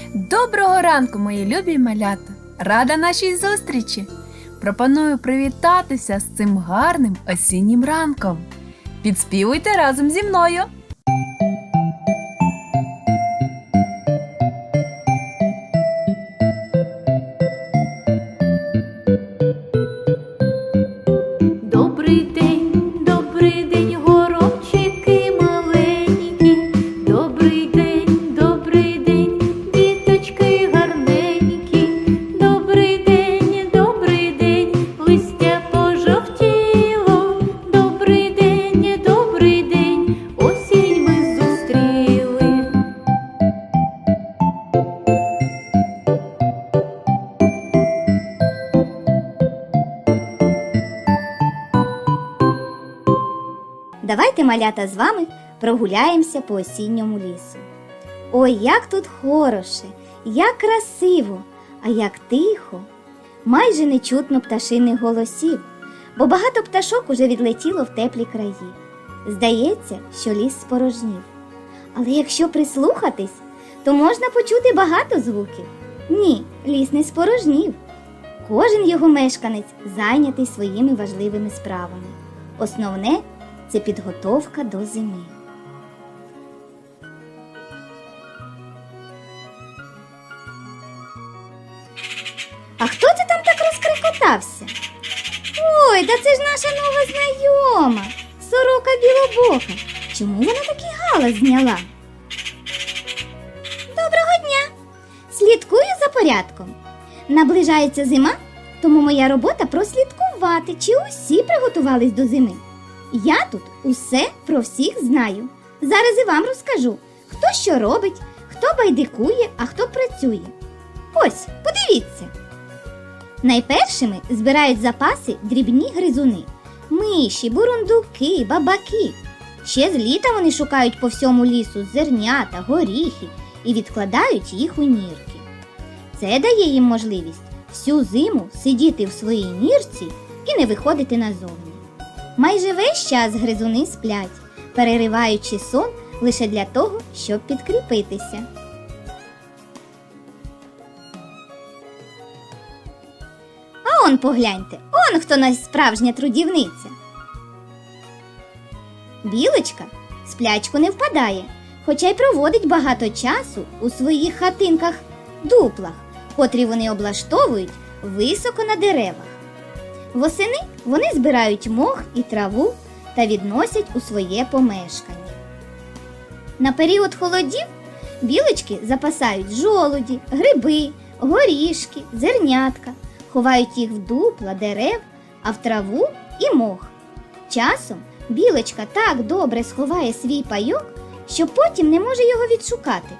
Доброго ранку, мої любі малята! Рада нашій зустрічі! Пропоную привітатися з цим гарним осіннім ранком. Підспівуйте разом зі мною. Малята, з вами прогуляємося по осінньому лісу. Ой, як тут хороше, як красиво, а як тихо. Майже не чутно пташиних голосів, бо багато пташок уже відлетіло в теплі краї. Здається, що ліс спорожнів. Але якщо прислухатись, то можна почути багато звуків. Ні, ліс не спорожнів. Кожен його мешканець зайнятий своїми важливими справами. Основне це підготовка до зими. А хто це там так розкрикотався? Ой, та це ж наша нова знайома, сорока білобока. Чому вона такий галас зняла? Доброго дня! Слідкую за порядком. Наближається зима, тому моя робота прослідкувати, чи усі приготувались до зими. Я тут усе про всіх знаю. Зараз і вам розкажу, хто що робить, хто байдикує, а хто працює. Ось, подивіться. Найпершими збирають запаси дрібні гризуни, миші, бурундуки, бабаки. Ще з літа вони шукають по всьому лісу зернята, горіхи і відкладають їх у нірки. Це дає їм можливість всю зиму сидіти в своїй нірці і не виходити назовні. Майже весь час гризуни сплять, перериваючи сон лише для того, щоб підкріпитися. А он погляньте, он хто нас справжня трудівниця. Білочка в сплячку не впадає, хоча й проводить багато часу у своїх хатинках дуплах, котрі вони облаштовують високо на деревах. Восени вони збирають мох і траву та відносять у своє помешкання. На період холодів білочки запасають жолуді, гриби, горішки, зернятка, ховають їх в дупла дерев, а в траву і мох. Часом білочка так добре сховає свій пайок, що потім не може його відшукати.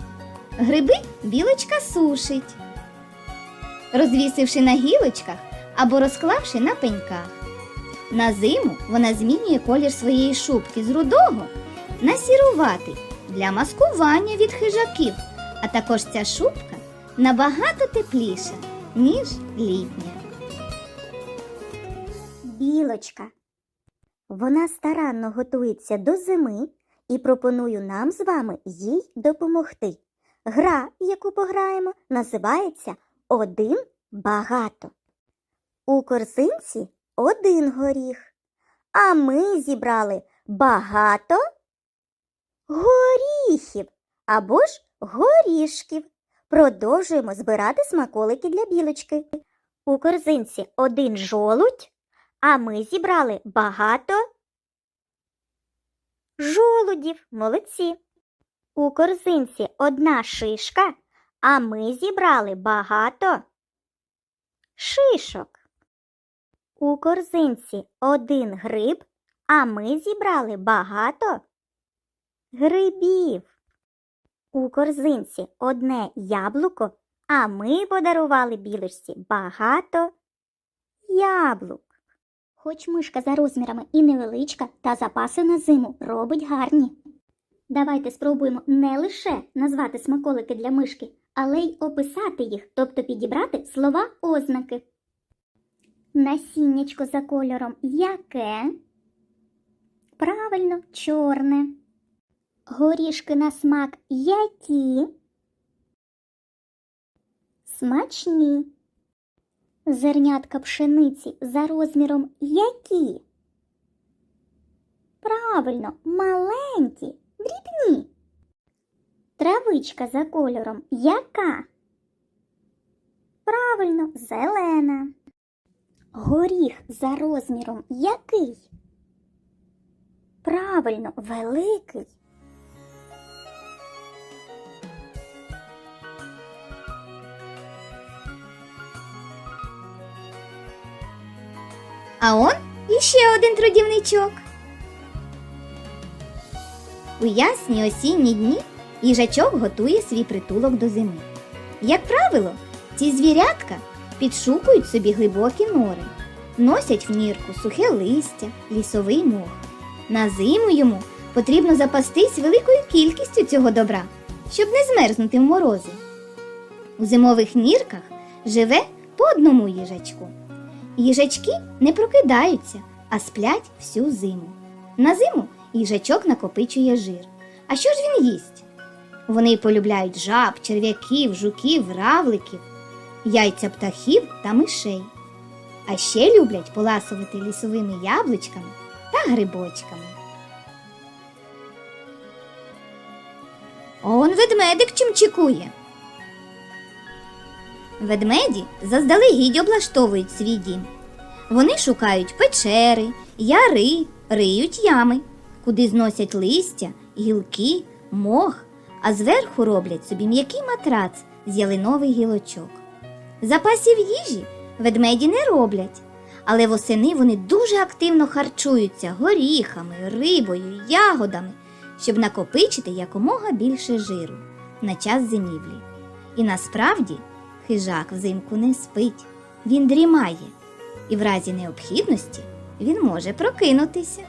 Гриби білочка сушить, розвісивши на гілочках або розклавши на пеньках. На зиму вона змінює колір своєї шубки з рудого на сіруватий для маскування від хижаків, а також ця шубка набагато тепліша, ніж літня. Білочка. Вона старанно готується до зими і пропоную нам з вами їй допомогти. Гра, яку пограємо, називається Один багато. У корзинці один горіх, а ми зібрали багато горіхів або ж горішків. Продовжуємо збирати смаколики для білочки. У корзинці один жолудь, а ми зібрали багато жолудів. Молодці. У корзинці одна шишка, а ми зібрали багато шишок. У корзинці один гриб, а ми зібрали багато грибів. У корзинці одне яблуко, а ми подарували білочці багато яблук. Хоч мишка за розмірами і невеличка, та запаси на зиму робить гарні. Давайте спробуємо не лише назвати смаколики для мишки, але й описати їх, тобто підібрати слова ознаки. Насіннячко за кольором яке? Правильно, чорне. Горішки на смак які? смачні. Зернятка пшениці за розміром які? Правильно, маленькі, дрібні. Травичка за кольором яка? Правильно, зелена. Горіх за розміром який? Правильно, великий. А он іще один трудівничок. У ясні осінні дні їжачок готує свій притулок до зими. Як правило, ці звірятка підшукують собі глибокі нори, носять в нірку сухе листя, лісовий мох. На зиму йому потрібно запастись великою кількістю цього добра, щоб не змерзнути в морози. У зимових нірках живе по одному їжачку. Їжачки не прокидаються, а сплять всю зиму. На зиму їжачок накопичує жир. А що ж він їсть? Вони полюбляють жаб, черв'яків, жуків, равликів, яйця птахів та мишей. А ще люблять поласувати лісовими яблучками та грибочками. Он ведмедик чим чекує. Ведмеді заздалегідь облаштовують свій дім. Вони шукають печери, яри, риють ями, куди зносять листя, гілки, мох, а зверху роблять собі м'який матрац з ялинових гілочок. Запасів їжі ведмеді не роблять, але восени вони дуже активно харчуються горіхами, рибою, ягодами, щоб накопичити якомога більше жиру на час зимівлі. І насправді хижак взимку не спить, він дрімає, і в разі необхідності він може прокинутися.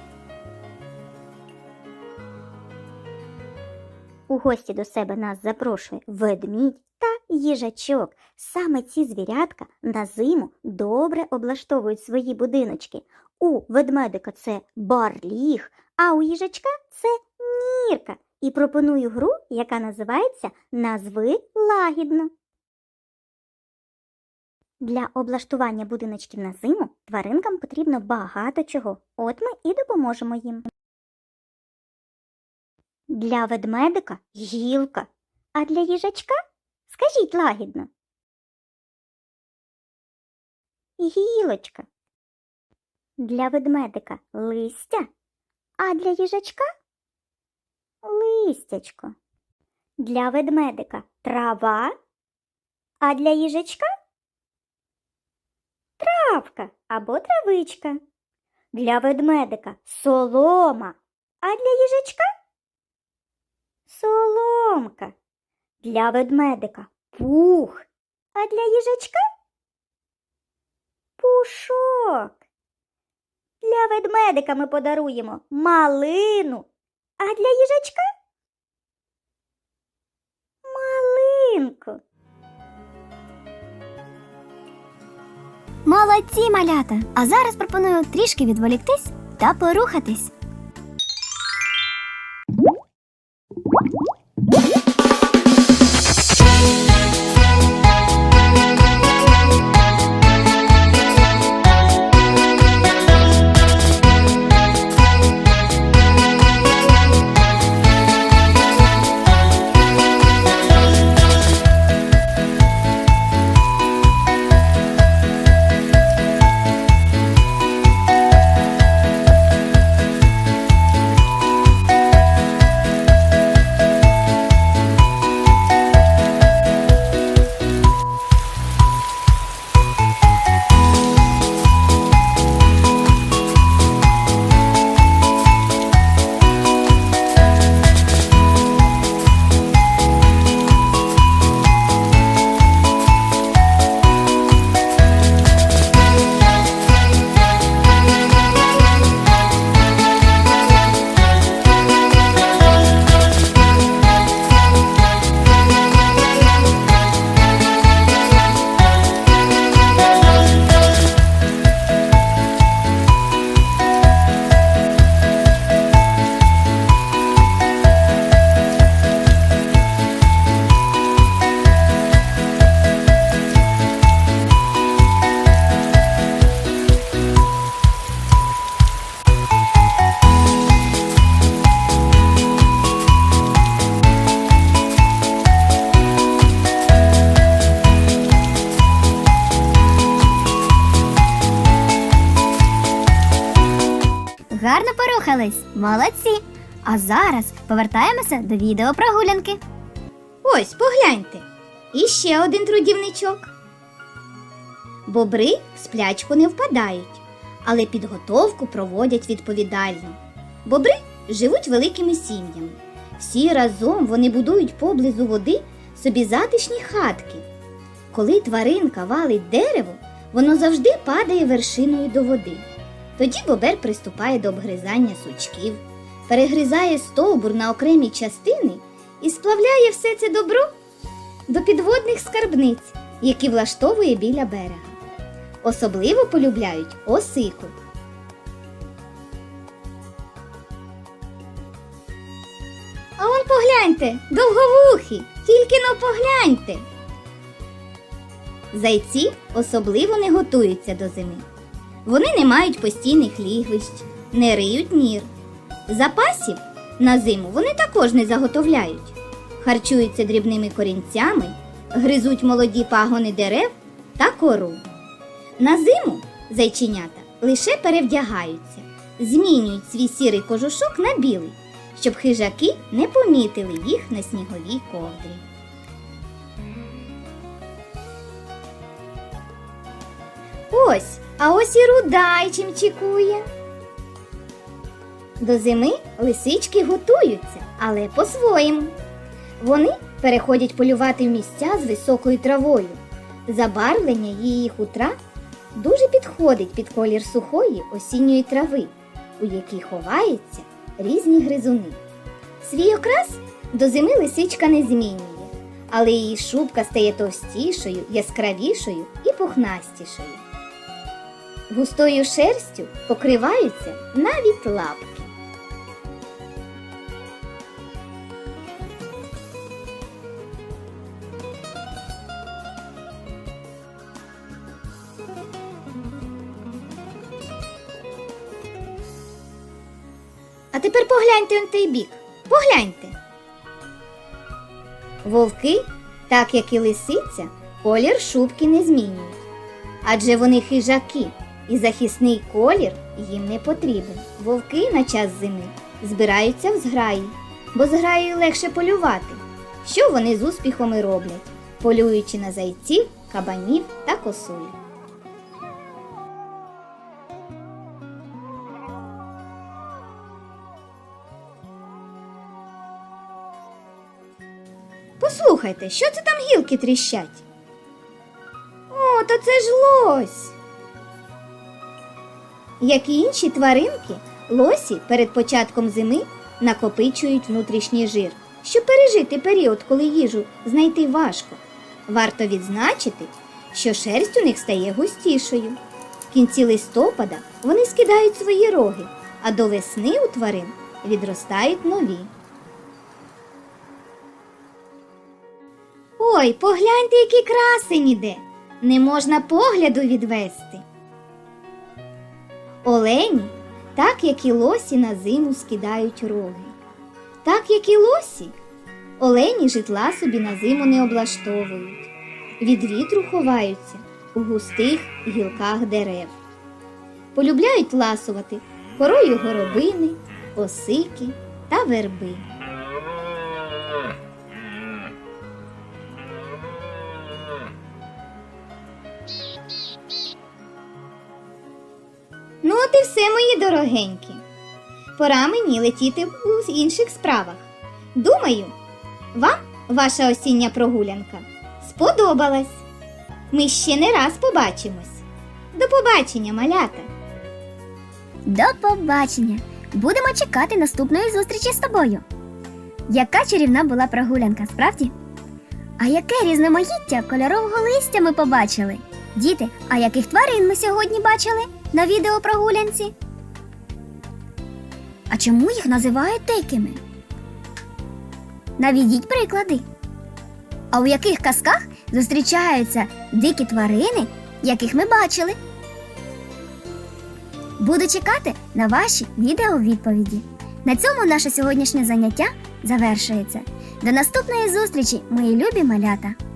У гості до себе нас запрошує ведмідь їжачок. Саме ці звірятка на зиму добре облаштовують свої будиночки. У ведмедика це барліг, а у їжачка це нірка. І пропоную гру, яка називається Назви лагідно. Для облаштування будиночків на зиму тваринкам потрібно багато чого. От ми і допоможемо їм. Для ведмедика гілка, а для їжачка скажіть лагідно. Гілочка. Для ведмедика листя, а для їжачка листячко. Для ведмедика трава, а для їжачка травка або травичка. Для ведмедика солома, а для їжачка соломка. Для ведмедика пух, а для їжачка пушок. Для ведмедика ми подаруємо малину, а для їжачка малинку. Молодці, малята! А зараз пропоную трішки відволіктись та порухатись. Порухались. Молодці. А зараз повертаємося до відео прогулянки. Ось, погляньте. І ще один трудівничок. Бобри в сплячку не впадають, але підготовку проводять відповідально. Бобри живуть великими сім'ями. Всі разом вони будують поблизу води собі затишні хатки. Коли тваринка валить дерево, воно завжди падає вершиною до води. Тоді бобер приступає до обгризання сучків, перегризає стовбур на окремі частини і сплавляє все це добро до підводних скарбниць, які влаштовує біля берега. Особливо полюбляють осику. А он погляньте, довговухі, тільки но погляньте. Зайці особливо не готуються до зими. Вони не мають постійних лігвищ, не риють нір. Запасів на зиму вони також не заготовляють. Харчуються дрібними корінцями, гризуть молоді пагони дерев та кору. На зиму зайченята лише перевдягаються, змінюють свій сірий кожушок на білий, щоб хижаки не помітили їх на сніговій ковдрі. Ось, а ось і рудай чим чекує. До зими лисички готуються, але по-своєму. Вони переходять полювати в місця з високою травою. Забарвлення її хутра дуже підходить під колір сухої осінньої трави, у якій ховаються різні гризуни. Свій окрас до зими лисичка не змінює, але її шубка стає товстішою, яскравішою і пухнастішою. Густою шерстю покриваються навіть лапки. А тепер погляньте на той бік. Погляньте. Вовки, так як і лисиця, колір шубки не змінюють. Адже вони хижаки, і захисний колір їм не потрібен. Вовки на час зими збираються в зграї, бо зграєю легше полювати. Що вони з успіхом і роблять, полюючи на зайців, кабанів та косуль. Послухайте, що це там гілки тріщать? О, то це ж лось. Як і інші тваринки, лосі перед початком зими накопичують внутрішній жир, щоб пережити період, коли їжу знайти важко. Варто відзначити, що шерсть у них стає густішою. В кінці листопада вони скидають свої роги, а до весни у тварин відростають нові. Ой, погляньте, які красень іде. Не можна погляду відвести. Олені, так як і лосі на зиму скидають роги. Так як і лосі, олені житла собі на зиму не облаштовують. Від вітру ховаються у густих гілках дерев. Полюбляють ласувати корою горобини, осики та верби. От і все, мої дорогенькі. Пора мені летіти у інших справах. Думаю, вам ваша осіння прогулянка сподобалась. Ми ще не раз побачимось. До побачення, малята! До побачення! Будемо чекати наступної зустрічі з тобою. Яка чарівна була прогулянка, справді? А яке різноманіття кольорового листя ми побачили? Діти, а яких тварин ми сьогодні бачили на відео прогулянці? А чому їх називають дикими? Навідіть приклади. А у яких казках зустрічаються дикі тварини, яких ми бачили? Буду чекати на ваші відеовідповіді. На цьому наше сьогоднішнє заняття завершується. До наступної зустрічі, мої любі малята!